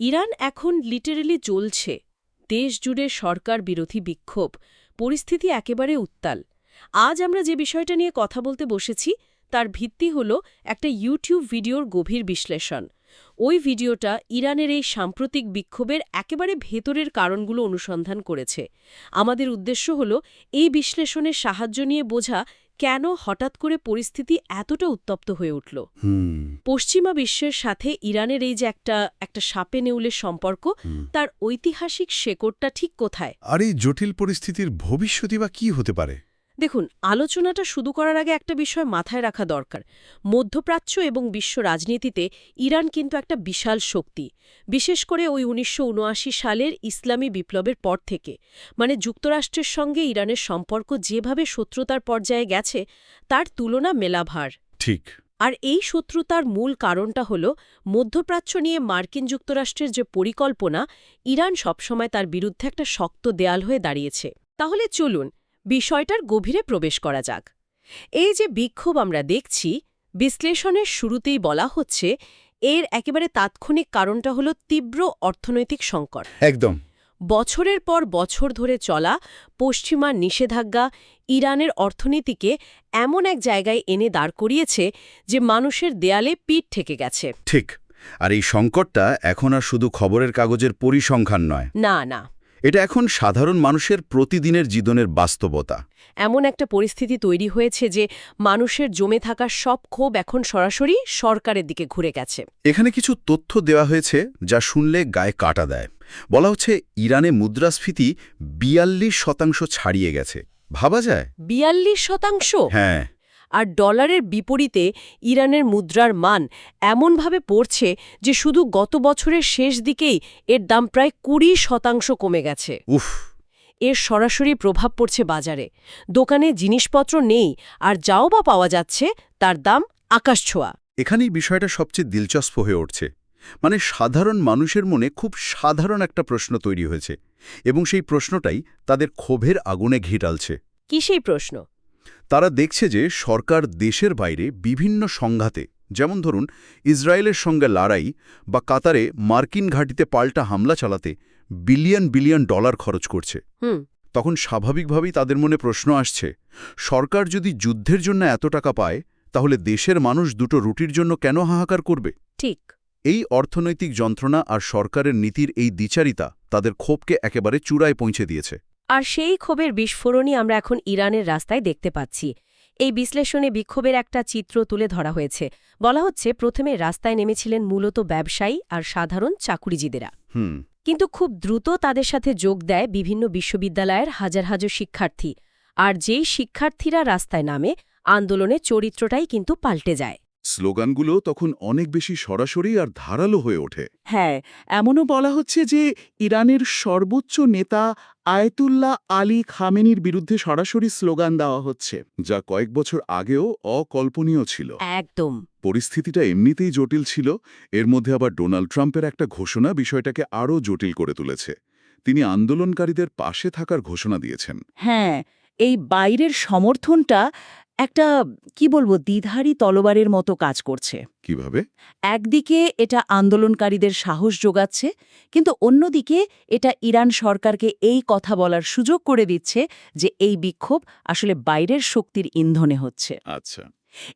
Iran এখন literally জ্বলছে। দেশ জুড়ে সরকার বিরোধী বিক্ষোভ। পরিস্থিতি একেবারে উত্তাল। আজ আমরা যে বিষয়টা নিয়ে কথা বলতে বসেছি, তার ভিত্তি হল একটা ইউটিউব ভিডিওর গভীর বিশ্লেষণ। ওই ভিডিওটা ইরানের এই সাম্প্রতিক বিক্ষোভের একেবারে ভেতরের কারণগুলো অনুসন্ধান করেছে। আমাদের উদ্দেশ্য হল এই বিশ্লেষণের সাহায্য নিয়ে বোঝা কেন হঠাৎ করে পরিস্থিতি এতটা উত্তপ্ত হয়ে উঠল? পশ্চিমা বিশ্বের সাথে ইরানের এই যে একটা একটা সাপে নেউলের সম্পর্ক তার ঐতিহাসিক শেকড়টা ঠিক কোথায়? আর এই জটিল পরিস্থিতির ভবিষ্যতই বা কি হতে পারে? দেখুন আলোচনাটা শুরু করার আগে একটা বিষয় মাথায় রাখা দরকার। মধ্যপ্রাচ্য এবং বিশ্ব রাজনীতিতে ইরান কিন্তু একটা বিশাল শক্তি। বিশেষ করে ওই উনিশশো উনআশি সালের ইসলামী বিপ্লবের পর থেকে। মানে যুক্তরাষ্ট্রের সঙ্গে ইরানের সম্পর্ক যেভাবে শত্রুতার পর্যায়ে গেছে তার তুলনা মেলাভার। ঠিক। আর এই শত্রুতার মূল কারণটা হল মধ্যপ্রাচ্য নিয়ে মার্কিন যুক্তরাষ্ট্রের যে পরিকল্পনা ইরান সবসময় তার বিরুদ্ধে একটা শক্ত দেয়াল হয়ে দাঁড়িয়েছে। তাহলে চলুন বিষয়টার গভীরে প্রবেশ করা যাক। এই যে বিক্ষোভ আমরা দেখছি বিশ্লেষণের শুরুতেই বলা হচ্ছে এর একেবারে তাৎক্ষণিক কারণটা হল তীব্র অর্থনৈতিক সংকট। একদম। বছরের পর বছর ধরে চলা পশ্চিমা নিষেধাজ্ঞা ইরানের অর্থনীতিকে এমন এক জায়গায় এনে দাঁড় করিয়েছে যে মানুষের দেয়ালে পিঠ ঠেকে গেছে। ঠিক। আর এই সংকটটা এখন আর শুধু খবরের কাগজের পরিসংখ্যান নয়। না না। এটা এখন সাধারণ মানুষের প্রতিদিনের জীবনের বাস্তবতা। এমন একটা পরিস্থিতি তৈরি হয়েছে যে মানুষের জমে থাকা সব ক্ষোভ এখন সরাসরি সরকারের দিকে ঘুরে গেছে। এখানে কিছু তথ্য দেওয়া হয়েছে যা শুনলে গায়ে কাটা দেয়। বলা হচ্ছে ইরানে মুদ্রাস্ফীতি বিয়াল্লিশ শতাংশ ছাড়িয়ে গেছে। ভাবা যায়? বিয়াল্লিশ শতাংশ? হ্যাঁ। আর ডলারের বিপরীতে ইরানের মুদ্রার মান এমনভাবে পড়ছে যে শুধু গত বছরের শেষ দিকেই এর দাম প্রায় কুড়ি শতাংশ কমে গেছে। উফ। এর সরাসরি প্রভাব পড়ছে বাজারে। দোকানে জিনিসপত্র নেই আর যাও বা পাওয়া যাচ্ছে তার দাম আকাশছোঁয়া এখানেই বিষয়টা সবচেয়ে দিলচস্প হয়ে উঠছে। মানে সাধারণ মানুষের মনে খুব সাধারণ একটা প্রশ্ন তৈরি হয়েছে এবং সেই প্রশ্নটাই তাদের ক্ষোভের আগুনে ঘি টালছে কি সেই প্রশ্ন? তারা দেখছে যে সরকার দেশের বাইরে বিভিন্ন সংঘাতে যেমন ধরুন ইসরায়েলের সঙ্গে লড়াই বা কাতারে মার্কিন ঘাঁটিতে পাল্টা হামলা চালাতে বিলিয়ন বিলিয়ন ডলার খরচ করছে। তখন স্বাভাবিকভাবেই তাদের মনে প্রশ্ন আসছে সরকার যদি যুদ্ধের জন্য এত টাকা পায় তাহলে দেশের মানুষ দুটো রুটির জন্য কেন হাহাকার করবে? ঠিক। এই অর্থনৈতিক যন্ত্রণা আর সরকারের নীতির এই দ্বিচারিতা তাদের ক্ষোভকে একেবারে চূড়ায় পৌঁছে দিয়েছে। আর সেই ক্ষোভের বিস্ফোরণই আমরা এখন ইরানের রাস্তায় দেখতে পাচ্ছি। এই বিশ্লেষণে বিক্ষোভের একটা চিত্র তুলে ধরা হয়েছে। বলা হচ্ছে প্রথমে রাস্তায় নেমেছিলেন মূলত ব্যবসায়ী আর সাধারণ চাকুরিজীদেরা। কিন্তু খুব দ্রুত তাদের সাথে যোগ দেয় বিভিন্ন বিশ্ববিদ্যালয়ের হাজার হাজার শিক্ষার্থী। আর যেই শিক্ষার্থীরা রাস্তায় নামে আন্দোলনের চরিত্রটাই কিন্তু পাল্টে যায়। স্লোগানগুলো তখন অনেক বেশি সরাসরি আর ধারালো হয়ে ওঠে। হ্যাঁ এমনও বলা হচ্ছে যে ইরানের সর্বোচ্চ নেতা আয়তুল্লাহ আলী খামেনির বিরুদ্ধে সরাসরি স্লোগান দেওয়া হচ্ছে। যা কয়েক বছর আগেও অকল্পনীয় ছিল। একদম। পরিস্থিতিটা এমনিতেই জটিল ছিল। এর মধ্যে আবার ডোনাল্ড ট্রাম্পের একটা ঘোষণা বিষয়টাকে আরও জটিল করে তুলেছে। তিনি আন্দোলনকারীদের পাশে থাকার ঘোষণা দিয়েছেন। হ্যাঁ এই বাইরের সমর্থনটা একটা কি বলব দ্বিধারী তলবারের মতো কাজ করছে। কীভাবে? একদিকে এটা আন্দোলনকারীদের সাহস যোগাচ্ছে কিন্তু অন্যদিকে এটা ইরান সরকারকে এই কথা বলার সুযোগ করে দিচ্ছে যে এই বিক্ষোভ আসলে বাইরের শক্তির ইন্ধনে হচ্ছে। আচ্ছা।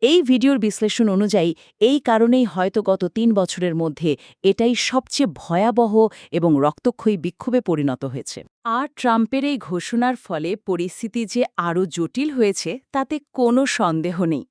এই ভিডিওর বিশ্লেষণ অনুযায়ী, এই কারণেই হয়তো গত তিন বছরের মধ্যে এটাই সবচেয়ে ভয়াবহ এবং রক্তক্ষয়ী বিক্ষোভে পরিণত হয়েছে। আর ট্রাম্পের এই ঘোষণার ফলে পরিস্থিতি যে আরও জটিল হয়েছে, তাতে কোনো সন্দেহ নেই।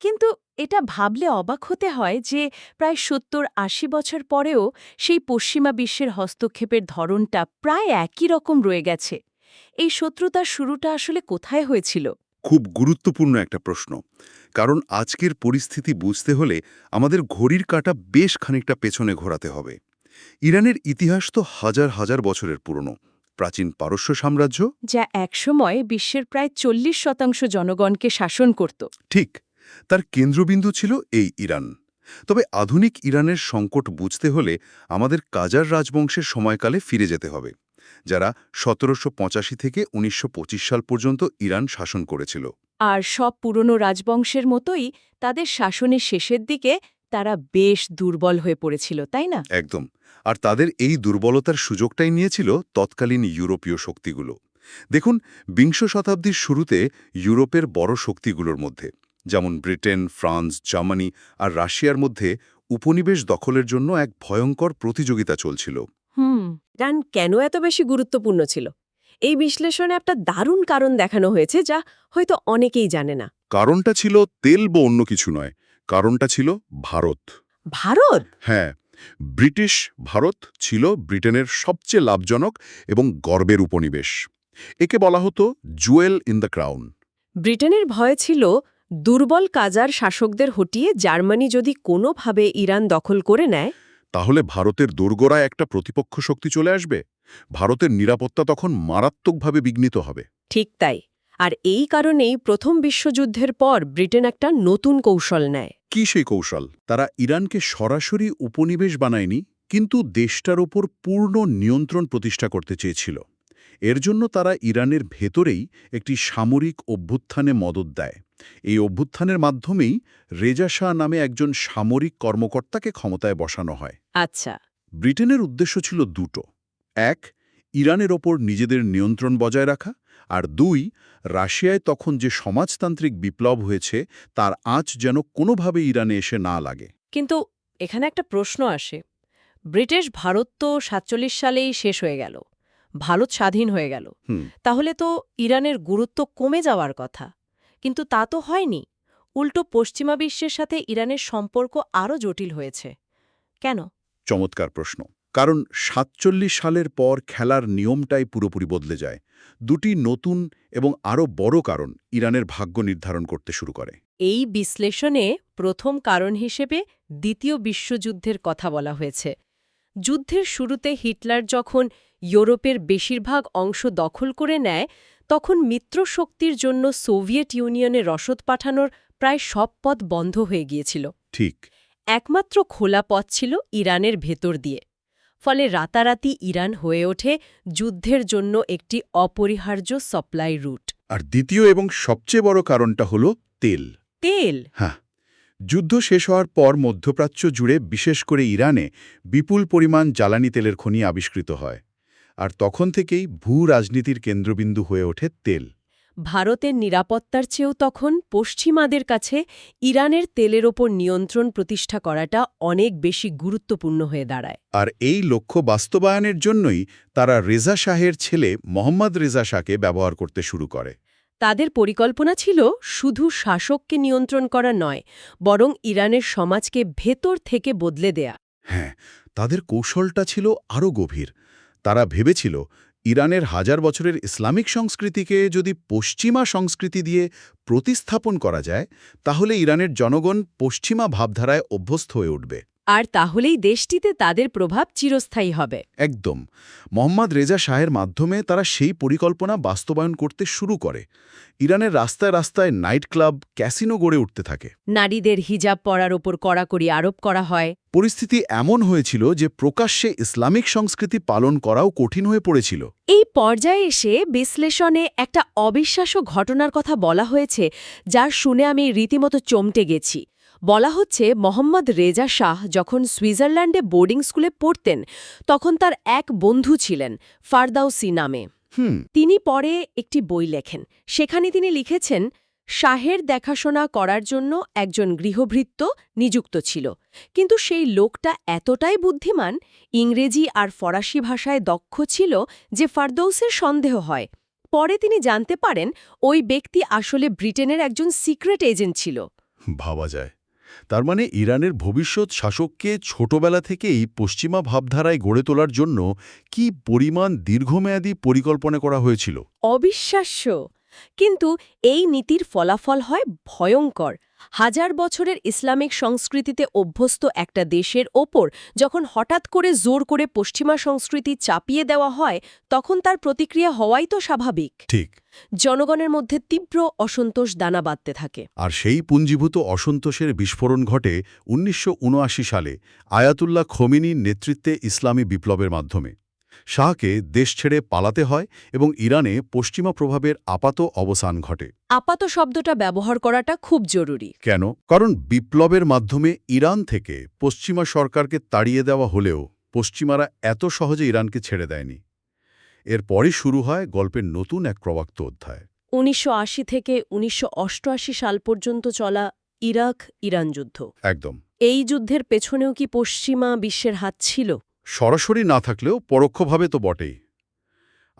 কিন্তু এটা ভাবলে অবাক হতে হয় যে প্রায় সত্তর আশি বছর পরেও সেই পশ্চিমা বিশ্বের হস্তক্ষেপের ধরনটা প্রায় একই রকম রয়ে গেছে। এই শত্রুতার শুরুটা আসলে কোথায় হয়েছিল? খুব গুরুত্বপূর্ণ একটা প্রশ্ন। কারণ আজকের পরিস্থিতি বুঝতে হলে আমাদের ঘড়ির কাঁটা বেশ খানিকটা পেছনে ঘোরাতে হবে। ইরানের ইতিহাস তো হাজার হাজার বছরের পুরনো। প্রাচীন পারস্য সাম্রাজ্য? যা একসময় বিশ্বের প্রায় চল্লিশ শতাংশ জনগণকে শাসন করত। ঠিক তার কেন্দ্রবিন্দু ছিল এই ইরান। তবে আধুনিক ইরানের সংকট বুঝতে হলে আমাদের কাজার রাজবংশের সময়কালে ফিরে যেতে হবে যারা সতেরোশো পঁচাশি থেকে উনিশশো পঁচিশ সাল পর্যন্ত ইরান শাসন করেছিল। আর সব পুরনো রাজবংশের মতোই তাদের শাসনের শেষের দিকে তারা বেশ দুর্বল হয়ে পড়েছিল তাই না? একদম। আর তাদের এই দুর্বলতার সুযোগটাই নিয়েছিল তৎকালীন ইউরোপীয় শক্তিগুলো। দেখুন বিংশ শতাব্দীর শুরুতে ইউরোপের বড় শক্তিগুলোর মধ্যে যেমন ব্রিটেন ফ্রান্স জার্মানি আর রাশিয়ার মধ্যে উপনিবেশ দখলের জন্য এক ভয়ঙ্কর প্রতিযোগিতা চলছিল। হুম ইরান কেন এত বেশি গুরুত্বপূর্ণ ছিল? এই বিশ্লেষণে একটা দারুণ কারণ দেখানো হয়েছে যা হয়তো অনেকেই জানে না। কারণটা ছিল তেল বা অন্য কিছু নয় কারণটা ছিল ভারত। ভারত? হ্যাঁ ব্রিটিশ ভারত ছিল ব্রিটেনের সবচেয়ে লাভজনক এবং গর্বের উপনিবেশ। একে বলা হতো জুয়েল ইন দ্য ক্রাউন। ব্রিটেনের ভয় ছিল দুর্বল কাজার শাসকদের হটিয়ে জার্মানি যদি কোনোভাবে ইরান দখল করে নেয়। তাহলে ভারতের দোরগোড়ায় একটা প্রতিপক্ষ শক্তি চলে আসবে? ভারতের নিরাপত্তা তখন মারাত্মকভাবে বিঘ্নিত হবে। ঠিক তাই। আর এই কারণেই প্রথম বিশ্বযুদ্ধের পর ব্রিটেন একটা নতুন কৌশল নেয়। কি সেই কৌশল? তারা ইরানকে সরাসরি উপনিবেশ বানায়নি কিন্তু দেশটার ওপর পূর্ণ নিয়ন্ত্রণ প্রতিষ্ঠা করতে চেয়েছিল। এর জন্য তারা ইরানের ভেতরেই একটি সামরিক অভ্যুত্থানে মদত দেয়। এই অভ্যুত্থানের মাধ্যমেই রেজা শাহ নামে একজন সামরিক কর্মকর্তাকে ক্ষমতায় বসানো হয়। আচ্ছা। ব্রিটেনের উদ্দেশ্য ছিল দুটো। এক ইরানের ওপর নিজেদের নিয়ন্ত্রণ বজায় রাখা আর দুই রাশিয়ায় তখন যে সমাজতান্ত্রিক বিপ্লব হয়েছে তার আঁচ যেন কোনোভাবে ইরানে এসে না লাগে। কিন্তু এখানে একটা প্রশ্ন আসে। ব্রিটিশ ভারত তো সাতচল্লিশ সালেই শেষ হয়ে গেল। ভারত স্বাধীন হয়ে গেল। তাহলে তো ইরানের গুরুত্ব কমে যাওয়ার কথা। কিন্তু তা তো হয়নি। উল্টো পশ্চিমা বিশ্বের সাথে ইরানের সম্পর্ক আরও জটিল হয়েছে। কেন? চমৎকার প্রশ্ন। কারণ সাতচল্লিশ সালের পর খেলার নিয়মটাই পুরোপুরি বদলে যায়। দুটি নতুন এবং আরও বড় কারণ ইরানের ভাগ্য নির্ধারণ করতে শুরু করে। এই বিশ্লেষণে প্রথম কারণ হিসেবে দ্বিতীয় বিশ্বযুদ্ধের কথা বলা হয়েছে। যুদ্ধের শুরুতে হিটলার যখন ইউরোপের বেশিরভাগ অংশ দখল করে নেয় তখন মিত্রশক্তির জন্য সোভিয়েত ইউনিয়নে রসদ পাঠানোর প্রায় সব পথ বন্ধ হয়ে গিয়েছিল। ঠিক। একমাত্র খোলা পথ ছিল ইরানের ভেতর দিয়ে। ফলে রাতারাতি ইরান হয়ে ওঠে যুদ্ধের জন্য একটি অপরিহার্য সাপ্লাই রুট আর দ্বিতীয় এবং সবচেয়ে বড় কারণটা হল তেল। তেল? হ্যাঁ যুদ্ধ শেষ হওয়ার পর মধ্যপ্রাচ্য জুড়ে বিশেষ করে ইরানে বিপুল পরিমাণ জ্বালানি তেলের খনি আবিষ্কৃত হয়। আর তখন থেকেই ভূ রাজনীতির কেন্দ্রবিন্দু হয়ে ওঠে তেল। ভারতের নিরাপত্তার চেয়েও তখন পশ্চিমাদের কাছে ইরানের তেলের ওপর নিয়ন্ত্রণ প্রতিষ্ঠা করাটা অনেক বেশি গুরুত্বপূর্ণ হয়ে দাঁড়ায়। আর এই লক্ষ্য বাস্তবায়নের জন্যই তারা রেজা শাহের ছেলে মোহাম্মদ রেজা শাহকে ব্যবহার করতে শুরু করে। তাদের পরিকল্পনা ছিল শুধু শাসককে নিয়ন্ত্রণ করা নয় বরং ইরানের সমাজকে ভেতর থেকে বদলে দেয়া। হ্যাঁ তাদের কৌশলটা ছিল আরও গভীর। তারা ভেবেছিল ইরানের হাজার বছরের ইসলামিক সংস্কৃতিকে যদি পশ্চিমা সংস্কৃতি দিয়ে প্রতিস্থাপন করা যায়, তাহলে ইরানের জনগণ পশ্চিমা ভাবধারায় অভ্যস্ত হয়ে উঠবে। আর তাহলেই দেশটিতে তাদের প্রভাব চিরস্থায়ী হবে। একদম। মোহাম্মদ রেজা শাহের মাধ্যমে তারা সেই পরিকল্পনা বাস্তবায়ন করতে শুরু করে। ইরানের রাস্তায় রাস্তায় নাইট ক্লাব ক্যাসিনো গড়ে উঠতে থাকে। নারীদের হিজাব পরার ওপর কড়াকড়ি আরোপ করা হয়। পরিস্থিতি এমন হয়েছিল যে প্রকাশ্যে ইসলামিক সংস্কৃতি পালন করাও কঠিন হয়ে পড়েছিল। এই পর্যায়ে এসে বিশ্লেষণে একটা অবিশ্বাস্য ঘটনার কথা বলা হয়েছে যার শুনে আমি রীতিমতো চমটে গেছি। বলা হচ্ছে মোহাম্মদ রেজা শাহ যখন সুইজারল্যান্ডে বোর্ডিং স্কুলে পড়তেন তখন তার এক বন্ধু ছিলেন ফারদাউসি নামে। তিনি পরে একটি বই লেখেন। সেখানে তিনি লিখেছেন শাহের দেখাশোনা করার জন্য একজন গৃহভৃত্য নিযুক্ত ছিল। কিন্তু সেই লোকটা এতটাই বুদ্ধিমান ইংরেজি আর ফরাসি ভাষায় দক্ষ ছিল যে ফারদৌসের সন্দেহ হয়। পরে তিনি জানতে পারেন ওই ব্যক্তি আসলে ব্রিটেনের একজন সিক্রেট এজেন্ট ছিল। ভাবা যায়। তার মানে ইরানের ভবিষ্যৎ শাসককে ছোটবেলা থেকেই পশ্চিমা ভাবধারায় গড়ে তোলার জন্য কি পরিমাণ দীর্ঘমেয়াদী পরিকল্পনা করা হয়েছিল? অবিশ্বাস্য! কিন্তু এই নীতির ফলাফল হয় ভয়ঙ্কর। হাজার বছরের ইসলামিক সংস্কৃতিতে অভ্যস্ত একটা দেশের ওপর যখন হঠাৎ করে জোর করে পশ্চিমা সংস্কৃতি চাপিয়ে দেওয়া হয় তখন তার প্রতিক্রিয়া হওয়াই তো স্বাভাবিক। ঠিক। জনগণের মধ্যে তীব্র অসন্তোষ দানা বাঁধতে থাকে। আর সেই পুঞ্জীভূত অসন্তোষের বিস্ফোরণ ঘটে উনিশশো উনআশি সালে আয়াতুল্লাহ খোমিনির নেতৃত্বে ইসলামী বিপ্লবের মাধ্যমে। শাহকে দেশ ছেড়ে পালাতে হয় এবং ইরানে পশ্চিমা প্রভাবের আপাত অবসান ঘটে। আপাত শব্দটা ব্যবহার করাটা খুব জরুরি। কেন? কারণ বিপ্লবের মাধ্যমে ইরান থেকে পশ্চিমা সরকারকে তাড়িয়ে দেওয়া হলেও পশ্চিমারা এত সহজে ইরানকে ছেড়ে দেয়নি। এরপরই শুরু হয় গল্পের নতুন এক প্রবাক্ত অধ্যায়। উনিশশো আশি থেকে উনিশশো অষ্টআশি সাল পর্যন্ত চলা ইরাক ইরান যুদ্ধ। একদম। এই যুদ্ধের পেছনেও কি পশ্চিমা বিশ্বের হাত ছিল? সরাসরি না থাকলেও পরোক্ষভাবে তো বটেই।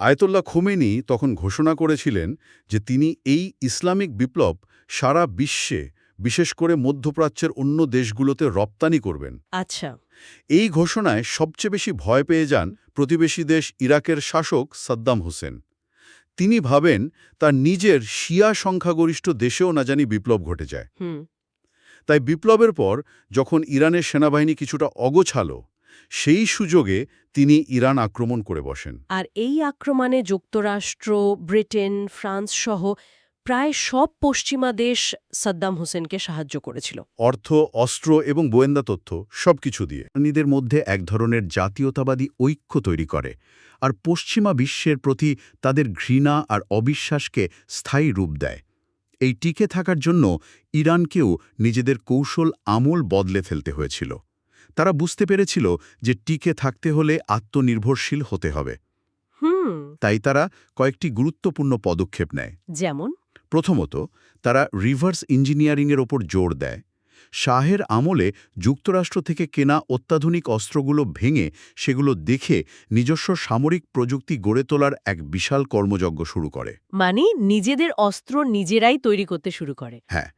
আয়তুল্লাহ খুমেনি তখন ঘোষণা করেছিলেন যে তিনি এই ইসলামিক বিপ্লব সারা বিশ্বে বিশেষ করে মধ্যপ্রাচ্যের অন্য দেশগুলোতে রপ্তানি করবেন। আচ্ছা। এই ঘোষণায় সবচেয়ে বেশি ভয় পেয়ে যান প্রতিবেশী দেশ ইরাকের শাসক সাদ্দাম হোসেন। তিনি ভাবেন তার নিজের শিয়া সংখ্যাগরিষ্ঠ দেশেও না জানি বিপ্লব ঘটে যায়। তাই বিপ্লবের পর যখন ইরানের সেনাবাহিনী কিছুটা অগোছালো সেই সুযোগে তিনি ইরান আক্রমণ করে বসেন। আর এই আক্রমণে যুক্তরাষ্ট্র ব্রিটেন ফ্রান্স সহ প্রায় সব পশ্চিমা দেশ সাদ্দাম হোসেনকে সাহায্য করেছিল। অর্থ অস্ত্র এবং গোয়েন্দা তথ্য সবকিছু দিয়ে নিজেদের মধ্যে এক ধরনের জাতীয়তাবাদী ঐক্য তৈরি করে আর পশ্চিমা বিশ্বের প্রতি তাদের ঘৃণা আর অবিশ্বাসকে স্থায়ী রূপ দেয়। এই টিকে থাকার জন্য ইরানকেও নিজেদের কৌশল আমূল বদলে ফেলতে হয়েছিল। তারা বুঝতে পেরেছিল যে টিকে থাকতে হলে আত্মনির্ভরশীল হতে হবে। হুম। তাই তারা কয়েকটি গুরুত্বপূর্ণ পদক্ষেপ নেয়। যেমন? প্রথমত তারা রিভার্স ইঞ্জিনিয়ারিংয়ের ওপর জোর দেয়। শাহের আমলে যুক্তরাষ্ট্র থেকে কেনা অত্যাধুনিক অস্ত্রগুলো ভেঙে সেগুলো দেখে নিজস্ব সামরিক প্রযুক্তি গড়ে তোলার এক বিশাল কর্মযজ্ঞ শুরু করে। মানে নিজেদের অস্ত্র নিজেরাই তৈরি করতে শুরু করে। হ্যাঁ।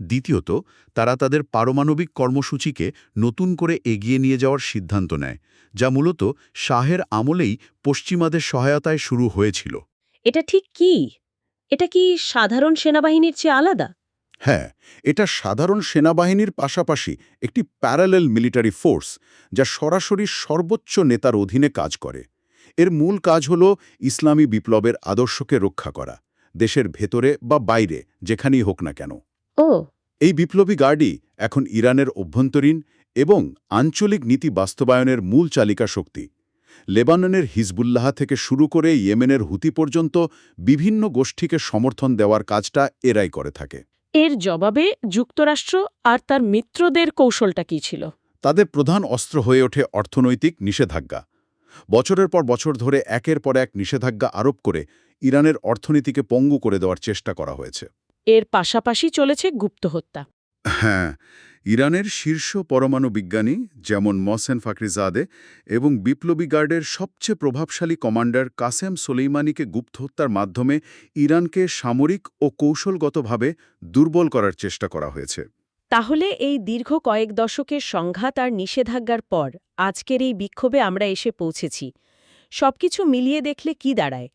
দ্বিতীয়ত তারা তাদের পারমাণবিক কর্মসূচিকে নতুন করে এগিয়ে নিয়ে যাওয়ার সিদ্ধান্ত নেয় যা মূলত শাহের আমলেই পশ্চিমাদের সহায়তায় শুরু হয়েছিল। এটা ঠিক কি? এটা কি সাধারণ সেনাবাহিনীর চেয়ে আলাদা? হ্যাঁ এটা সাধারণ সেনাবাহিনীর পাশাপাশি একটি প্যারালেল মিলিটারি ফোর্স যা সরাসরি সর্বোচ্চ নেতার অধীনে কাজ করে। এর মূল কাজ হল ইসলামী বিপ্লবের আদর্শকে রক্ষা করা দেশের ভেতরে বা বাইরে যেখানেই হোক না কেন। ও। এই বিপ্লবী গার্ডই এখন ইরানের অভ্যন্তরীণ এবং আঞ্চলিক নীতি বাস্তবায়নের মূল চালিকা শক্তি। লেবাননের হিজবুল্লাহ থেকে শুরু করে ইয়েমেনের হুতি পর্যন্ত বিভিন্ন গোষ্ঠীকে সমর্থন দেওয়ার কাজটা এরাই করে থাকে। এর জবাবে যুক্তরাষ্ট্র আর তার মিত্রদের কৌশলটা কি ছিল? তাদের প্রধান অস্ত্র হয়ে ওঠে অর্থনৈতিক নিষেধাজ্ঞা। বছরের পর বছর ধরে একের পর এক নিষেধাজ্ঞা আরোপ করে ইরানের অর্থনীতিকে পঙ্গু করে দেওয়ার চেষ্টা করা হয়েছে। এর পাশাপাশি চলেছে গুপ্ত হত্যা। হ্যাঁ ইরানের শীর্ষ পরমাণু বিজ্ঞানী যেমন মহসেন ফাকরিজাদে এবং বিপ্লবী গার্ডের সবচেয়ে প্রভাবশালী কমান্ডার কাসেম সোলেইমানিকে গুপ্ত হত্যার মাধ্যমে ইরানকে সামরিক ও কৌশলগতভাবে দুর্বল করার চেষ্টা করা হয়েছে। তাহলে এই দীর্ঘ কয়েক দশকের সংঘাত আর নিষেধাজ্ঞার পর আজকের এই বিক্ষোভে আমরা এসে পৌঁছেছি। সবকিছু মিলিয়ে দেখলে কি দাঁড়ায়?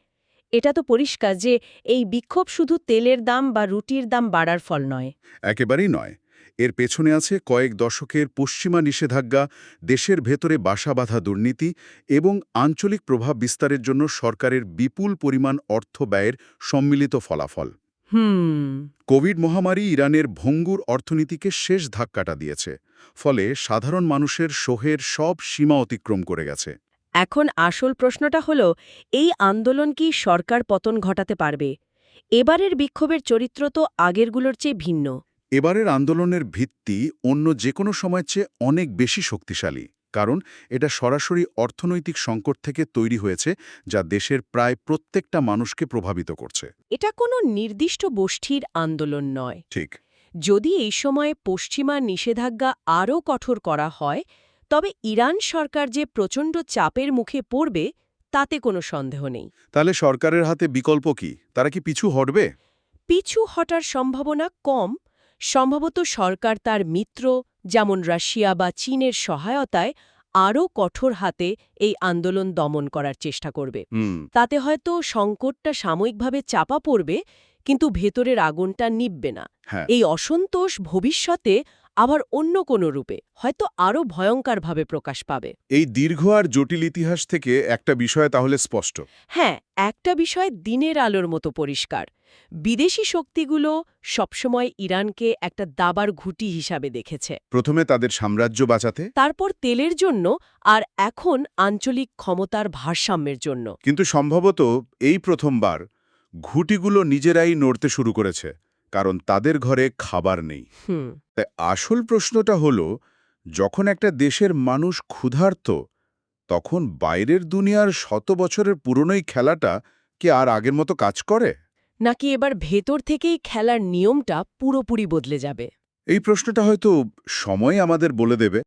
এটা তো পরিষ্কার যে এই বিক্ষোভ শুধু তেলের দাম বা রুটির দাম বাড়ার ফল নয়। একেবারেই নয়। এর পেছনে আছে কয়েক দশকের পশ্চিমা নিষেধাজ্ঞা দেশের ভেতরে বাসা বাঁধা দুর্নীতি এবং আঞ্চলিক প্রভাব বিস্তারের জন্য সরকারের বিপুল পরিমাণ অর্থ ব্যয়ের সম্মিলিত ফলাফল। হুম। কোভিড মহামারী ইরানের ভঙ্গুর অর্থনীতিকে শেষ ধাক্কাটা দিয়েছে ফলে সাধারণ মানুষের শোহের সব সীমা অতিক্রম করে গেছে। এখন আসল প্রশ্নটা হল এই আন্দোলন কি সরকার পতন ঘটাতে পারবে? এবারের বিক্ষোভের চরিত্র তো আগেরগুলোর চেয়ে ভিন্ন। এবারের আন্দোলনের ভিত্তি অন্য যে কোনো সময়ের চেয়ে অনেক বেশি শক্তিশালী কারণ এটা সরাসরি অর্থনৈতিক সংকট থেকে তৈরি হয়েছে যা দেশের প্রায় প্রত্যেকটা মানুষকে প্রভাবিত করছে। এটা কোনো নির্দিষ্ট গোষ্ঠীর আন্দোলন নয়। ঠিক। যদি এই সময়ে পশ্চিমা নিষেধাজ্ঞা আরও কঠোর করা হয় তবে ইরান সরকার যে প্রচণ্ড চাপের মুখে পড়বে তাতে কোনো সন্দেহ নেই। তাহলে সরকারের হাতে বিকল্প কি? তারা কি পিছু হটবে? পিছু হটার সম্ভাবনা কম। সম্ভবত সরকার তার মিত্র যেমন রাশিয়া বা চীনের সহায়তায় আরও কঠোর হাতে এই আন্দোলন দমন করার চেষ্টা করবে। তাতে হয়তো সংকটটা সাময়িকভাবে চাপা পড়বে কিন্তু ভেতরের আগুনটা নিববে না। হ্যাঁ। এই অসন্তোষ ভবিষ্যতে আবার অন্য কোনো রূপে হয়তো আরও ভয়ঙ্করভাবে প্রকাশ পাবে। এই দীর্ঘ আর জটিল ইতিহাস থেকে একটা বিষয় তাহলে স্পষ্ট। হ্যাঁ একটা বিষয় দিনের আলোর মতো পরিষ্কার। বিদেশি শক্তিগুলো সবসময় ইরানকে একটা দাবার ঘুটি হিসাবে দেখেছে। প্রথমে তাদের সাম্রাজ্য বাঁচাতে। তারপর তেলের জন্য আর এখন আঞ্চলিক ক্ষমতার ভারসাম্যের জন্য। কিন্তু সম্ভবত এই প্রথমবার ঘুটিগুলো নিজেরাই নড়তে শুরু করেছে। কারণ তাদের ঘরে খাবার নেই। তাই আসল প্রশ্নটা হলো যখন একটা দেশের মানুষ ক্ষুধার্ত তখন বাইরের দুনিয়ার শত বছরের পুরনোই খেলাটা কি আর আগের মতো কাজ করে? নাকি এবার ভেতর থেকেই খেলার নিয়মটা পুরোপুরি বদলে যাবে? এই প্রশ্নটা হয়তো সময় আমাদের বলে দেবে।